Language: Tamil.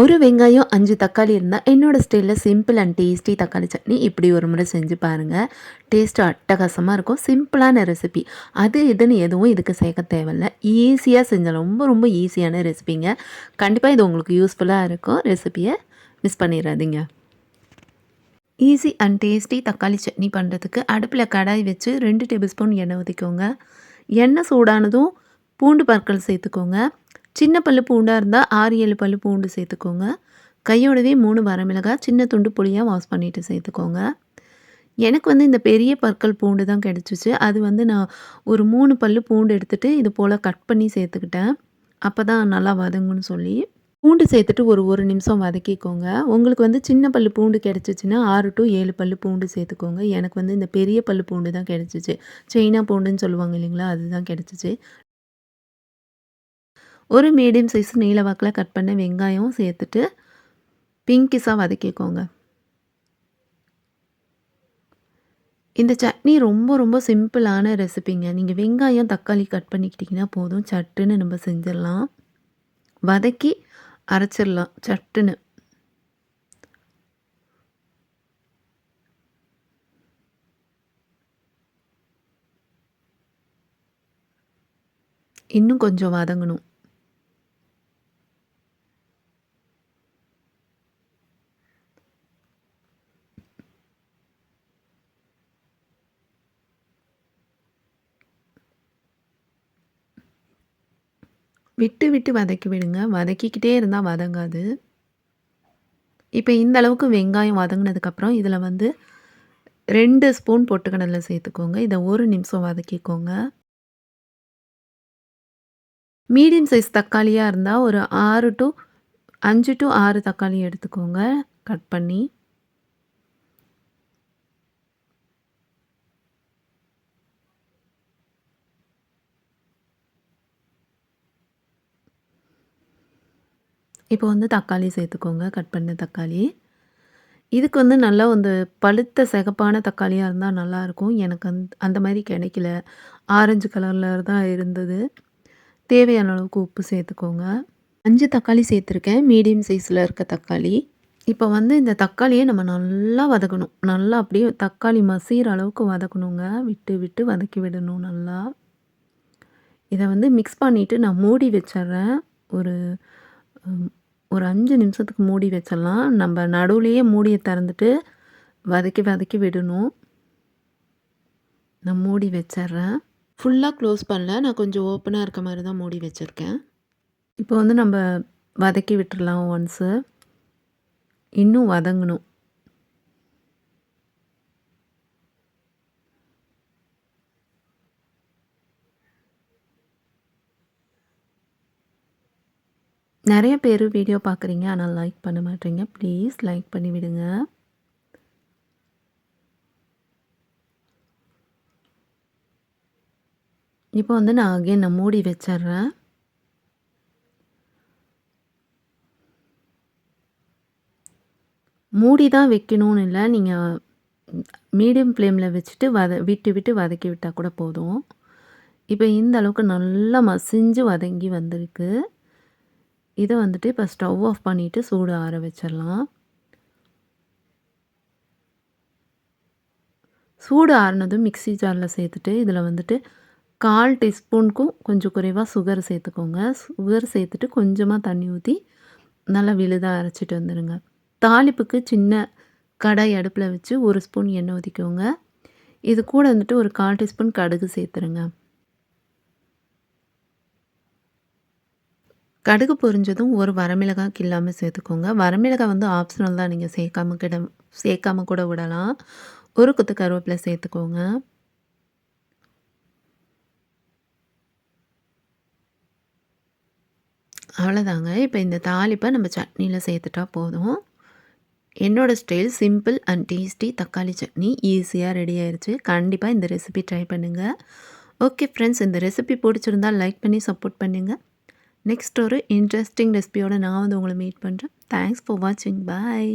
ஒரு வெங்காயம் அஞ்சு தக்காளி இருந்தால் என்னோடய ஸ்டைலில் சிம்பிள் அண்ட் டேஸ்டி தக்காளி சட்னி இப்படி ஒரு முறை செஞ்சு பாருங்கள் டேஸ்ட்டு அட்டகாசமாக இருக்கும். சிம்பிளான ரெசிபி அது இதுன்னு எதுவும் இதுக்கு சேர்க்க தேவையில்ல. ஈஸியாக செஞ்ச ரொம்ப ரொம்ப ஈஸியான ரெசிபிங்க கண்டிப்பாக இது உங்களுக்கு யூஸ்ஃபுல்லாக இருக்கும். ரெசிபியை மிஸ் பண்ணிடாதீங்க. ஈஸி அண்ட் டேஸ்டி தக்காளி சட்னி பண்ணுறதுக்கு அடுப்பில் கடாய் வச்சு ரெண்டு டேபிள் ஸ்பூன் எண்ணெய் ஊற்றிக்கோங்க எண்ணெய் சூடானதும் பூண்டு பற்கள் சேர்த்துக்கோங்க. சின்ன பல்லு பூண்டாக இருந்தால் ஆறு ஏழு பல்லு பூண்டு சேர்த்துக்கோங்க. கையோடவே மூணு வரமிளகாய் சின்ன துண்டு புளியாக வாஷ் பண்ணிவிட்டு சேர்த்துக்கோங்க. எனக்கு வந்து இந்த பெரிய பற்கள் பூண்டு தான் கிடச்சிச்சு. அது வந்து நான் ஒரு மூணு பல்லு பூண்டு எடுத்துகிட்டு இது போல் கட் பண்ணி சேர்த்துக்கிட்டேன். அப்போ தான் நல்லா வதங்குன்னு சொல்லி. பூண்டு சேர்த்துட்டு ஒரு ஒரு நிமிஷம் வதக்கிக்கோங்க. உங்களுக்கு வந்து சின்ன பல்லு பூண்டு கிடச்சிச்சின்னா ஆறு டு ஏழு பல்லு பூண்டு சேர்த்துக்கோங்க. எனக்கு வந்து இந்த பெரிய பல்லு பூண்டு தான் கிடச்சிச்சு. சைனா பூண்டுன்னு சொல்லுவாங்க இல்லைங்களா அதுதான் கிடச்சிச்சு. ஒரு மீடியம் சைஸ் நீளவாக்கில் கட் பண்ண வெங்காயம் சேர்த்துட்டு பிங்கிஸாக வதக்கிக்கோங்க. இந்த சட்னி ரொம்ப ரொம்ப சிம்பிளான ரெசிபிங்க நீங்கள் வெங்காயம் தக்காளி கட் பண்ணிக்கிட்டிங்கன்னா போதும். சட்டுன்னு நம்ம செஞ்சிடலாம். வதக்கி அரைச்சிடலாம். சட்டுன்னு. இன்னும் கொஞ்சம் வதங்கணும். விட்டு விட்டு வதக்கி விடுங்க. வதக்கிக்கிட்டே இருந்தால் வதங்காது. இப்போ இந்த அளவுக்கு வெங்காயம் வதங்கினதுக்கப்புறம் இதில் வந்து ரெண்டு ஸ்பூன் பொட்டுக்கடலை சேர்த்துக்கோங்க. இதை ஒரு நிமிஷம் வதக்கிக்கோங்க. மீடியம் சைஸ் தக்காளியாக இருந்தால் ஒரு ஆறு டு அஞ்சு டு ஆறு தக்காளி எடுத்துக்கோங்க. கட் பண்ணி. இப்போ வந்து தக்காளி சேர்த்துக்கோங்க. கட் பண்ண தக்காளி. இதுக்கு வந்து நல்லா வந்து பழுத்த சிகப்பான தக்காளியாக இருந்தால் நல்லாயிருக்கும் எனக்கு அந் அந்த மாதிரி கிடைக்கல. ஆரஞ்சு கலரில் தான் இருந்தது. தேவையான அளவுக்கு உப்பு சேர்த்துக்கோங்க. அஞ்சு தக்காளி சேர்த்துருக்கேன். மீடியம் சைஸில் இருக்க தக்காளி. இப்போ வந்து இந்த தக்காளியை நம்ம நல்லா வதக்கணும். நல்லா அப்படியே தக்காளி மசிகிற அளவுக்கு வதக்கணுங்க. விட்டு விட்டு வதக்கி விடணும் நல்லா. இதை வந்து மிக்ஸ் பண்ணிவிட்டு நான் மூடி வச்சிட்றேன். ஒரு ஒரு அஞ்சு நிமிஷத்துக்கு மூடி வச்சிடலாம். நம்ம நடுவுலையே மூடியை திறந்துட்டு வதக்கி வதக்கி விடணும். நான் மூடி வச்சிட்றேன். ஃபுல்லாக க்ளோஸ் பண்ணல. நான் கொஞ்சம் ஓப்பனாக இருக்க மாதிரி தான் மூடி வச்சுருக்கேன். இப்போ வந்து நம்ம வதக்கி விட்டுடலாம் ஒன்ஸு இன்னும் வதங்கணும். நிறைய பேர் வீடியோ பார்க்குறீங்க ஆனால் லைக் பண்ண மாட்டேங்க. ப்ளீஸ் லைக் பண்ணி விடுங்க. இப்போ வந்து நான் அகைன் நான் மூடி வச்சிட்றேன். மூடி தான் வைக்கணும்னு இல்லை நீங்கள் மீடியம் ஃப்ளேமில் வச்சுட்டு வத விட்டு விட்டு வதக்கி விட்டால் கூட போதும். இப்போ இந்த அளவுக்கு நல்லா மசிஞ்சு வதங்கி வந்திருக்கு. இதை வந்துட்டு இப்போ ஸ்டவ் ஆஃப் பண்ணிவிட்டு சூடு ஆற வச்சிடலாம். சூடு ஆறினதும் மிக்சி ஜாரில் சேர்த்துட்டு இதில் வந்துட்டு கால் டீஸ்பூனுக்கும் கொஞ்சம் குறைவாக சுகர் சேர்த்துக்கோங்க. சுகர் சேர்த்துட்டு கொஞ்சமாக தண்ணி ஊற்றி நல்லா விழுதாக அரைச்சிட்டு வந்துடுங்க தாளிப்புக்கு சின்ன கடாய் அடுப்பில் வச்சு ஒரு ஸ்பூன் எண்ணெய் ஊற்றிக்கோங்க இது கூட வந்துட்டு ஒரு கால் டீஸ்பூன் கடுகு சேர்த்துருங்க. கடுகு பொரிஞ்சதும் ஒரு வரமிளகாய் கில்லாமல் சேர்த்துக்கோங்க. வரமிளகாய் வந்து ஆப்ஷனல் தான். நீங்கள் சேர்க்காம கிட சேர்க்காம கூட விடலாம். ஒரு குத்து கருவேப்பிலை சேர்த்துக்கோங்க. அவ்வளோதாங்க. இப்போ இந்த தாளிப்பை நம்ம சட்னியில் சேர்த்துட்டா போதும். என்னோடய ஸ்டைல் சிம்பிள் அண்ட் டேஸ்டி தக்காளி சட்னி ஈஸியாக ரெடி ஆயிடுச்சு கண்டிப்பாக இந்த ரெசிபி ட்ரை பண்ணுங்கள் ஓகே ஃப்ரெண்ட்ஸ் இந்த ரெசிபி பிடிச்சிருந்தால் லைக் பண்ணி சப்போர்ட் பண்ணுங்கள் நெக்ஸ்ட் ஒரு இன்ட்ரெஸ்டிங் ரெசிபியோடு நான் வந்து உங்களை மீட் பண்ணுறேன் தேங்க்ஸ் ஃபார் வாட்சிங் பாய்